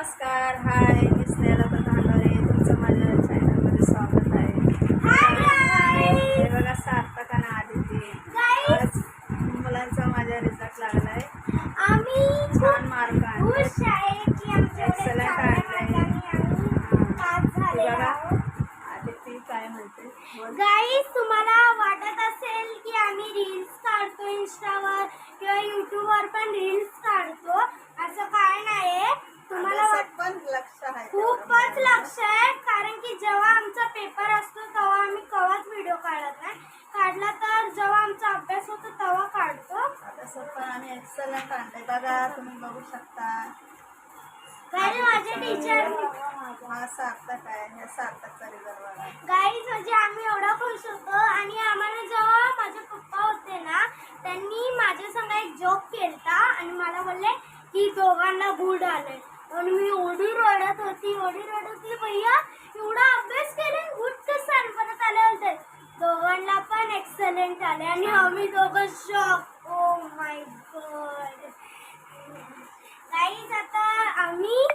नमस्कार हाय मी स्नेहला प्रधानवरे तुमचं माझ्या चॅनलमध्ये स्वागत आहे. हे बघा सार्थक आणि आदिती. आज मुलांचा माझ्या रिझल्ट लागला आहे आम्ही छान मार्क आहे चांगल्या आहे. बघा. आदिती काय म्हणते. गाईज तुम्हाला वाटत असेल की आम्ही रील्स काढतो इंस्टावर किंवा युट्यूबवर पण रील्स काढतो. असं काय नाही तुम्हाला खूपच. लक्ष आहे कारण की जेव्हा आमचा पेपर असतो तेव्हा आम्ही कवाच व्हिडिओ काढत नाही. काढला तर जेव्हा आमचा अभ्यास होतो तेव्हा काढतो. पण आम्ही बघा तुम्ही बघू शकता. कारण माझे टीचर हा सार्थक आहे. हे सार्थकचा रिझल्ट बघा गाईज म्हणजे आम्ही एवढा खुश होतो आणि आम्हाला जेव्हा माझे पप्पा होते ना त्यांनी माझ्या संग एक जोक केलता आणि मला बोलले की दोघांना गुड आले आणि मी एवढी रडत होती एवढी रडत होती. भैया एवढा अभ्यास केला गुड कसं आलं?" परत आले होते? दोघांना पण एक्सलेंट आले. आणि आम्ही दोघं shock oh my God guys आता आम्ही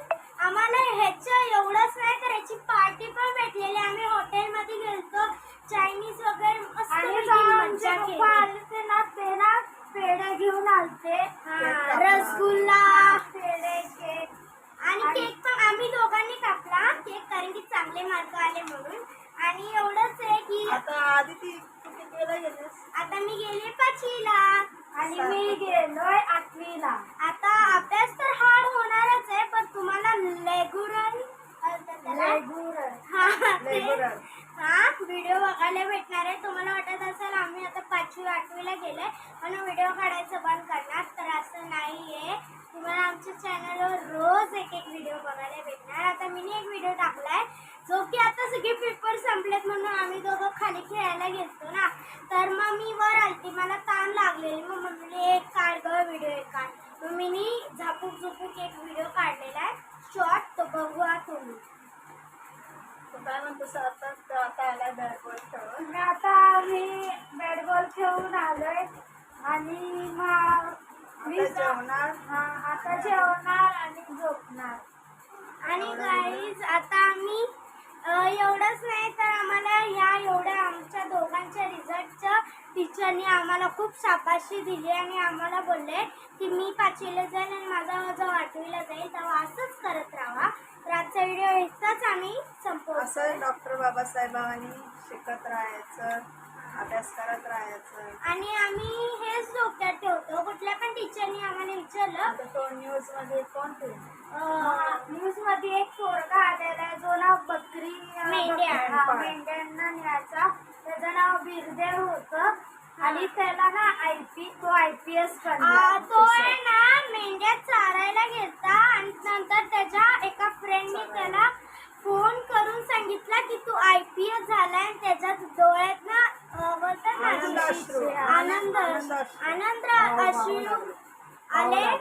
आम्हाला ह्याचं एवढंच नाही तर ह्याची पार्टी पण भेटलेली. आम्ही हॉटेलमध्ये गेलतो. चायनीज वगैरे मस्त मज्जा केली. ना ते ना पेढे घेऊन आलते. रसगुल्ला आणि एवढंच आहे की आता आदिती तू कितवीला गेलीस आता मी गेले पाचवीला आणि मी गेलोय आठवीला. आता अभ्यास तर हार्ड होणारच आहे पण तुम्हाला लेगुरल. हा ते-. हा व्हिडिओ बघायला भेटणार आहे. तुम्हाला वाटत असेल आम्ही आता पाचवी आठवीला गेलोय म्हणून व्हिडिओ काढायचं बंद करणार तर असं नाहीये. तुम्हाला आमच्या चॅनलवर म्हणून आम्ही दोघं खाली खेळायला गेलतो ना. तर मग मी वर आलती. मला ताण लागलेली. मग मम्मीने एक काढ ग व्हिडिओ एक काढ. मग मी झापूक झुपूक एक व्हिडिओ काढलेला आहे. शॉर्ट तो बघूया तुम्ही. तू काय म्हणतो आता आला खेळून मी आता मी बॅट बॉल खेळून आलोय. आणि मग मी आता जेवणार? हा आता जेवणार आणि झोपणार. आणि गाईज आता आम्ही एवढंच नाही तर आम्हाला ह्या एवढ्या आमच्या दोघांच्या रिझल्टचं टीचरनी आम्हाला खूप शाबाशी दिली आणि आम्हाला बोलले की मी पाचवीला जाईल आणि माझा माझा आठवीला जाईल तेव्हा असंच करत राहा. तर आजचा व्हिडिओ इथंच आम्ही संपवतो. असं डॉक्टर बाबासाहेबांनी शिकत राहायचं अभ्यास करत राहायचं. आणि आम्ही हेच तो न्यूजमध्ये कोण ते? न्यूजमध्ये एक पोरगा आलेला आहे जो नाव बकरी मेंढ्या. हा, मेंढ्यांना न्यायचा. त्याचं नाव बिरदेव होतं. आणि त्याला ना आय पी तो आय पी एस तो आहे ना मेंढ्या चारायला घेता आणि नंतर त्याच्या एका फ्रेंडने त्याला फोन करून सांगितलं की तू आय पी एस झालाय आणि त्याच्यात डोळ्यात ना अं, बोलतात ना. आनंद आनंदाश्रू. आनंद अश्रू आले. आणि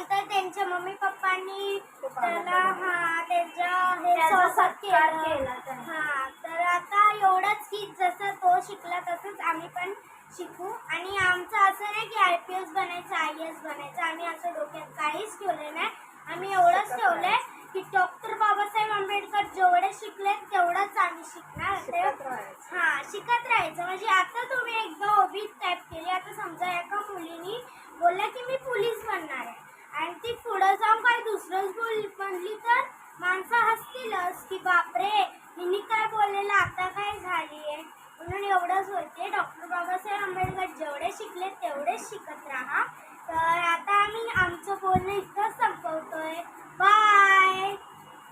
नंतर त्यांच्या मम्मी पप्पांनी त्याला हा त्यांच्या हे त्याचा सत्कार केलं. त्यांनी. हा तर आता एवढंच की जसं तो शिकला तसंच आम्ही पण शिकू. आणि आमचं असं नाही की आय पी एस बनायचं आय एस बनायचं. आम्ही असं डोक्यात काहीच ठेवलं नाही. आम्ही एवढंच ठेवलंय की डॉक्टर बाबासाहेब आंबेडकर जेवढे शिकले तेवढंच आम्ही शिकणार. शिकत राहायचं. हा शिकत राहायचं. म्हणजे आता तुम्ही एकदा ओबी टाईप केली आता समजा एका मुलीनी बोलल्या की मी पोलीस बनणार आहे आणि ती पुढं जाऊन काही दुसरंच बोल बनली तर माणसं हसतीलच की बापरे हिनी काय बोललेलं? आता काय झाली आहे म्हणून एवढंच होते डॉक्टर बाबासाहेब आंबेडकर जेवढे शिकले तेवढेच शिकत राहा. तर आता आम्ही आमचं बोलणं इथंच संपवतोय. बाय.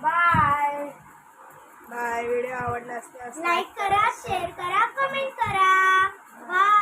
बाय. बाय. व्हिडिओ आवडला असल्यास लाईक करा शेअर करा कमेंट करा. बाय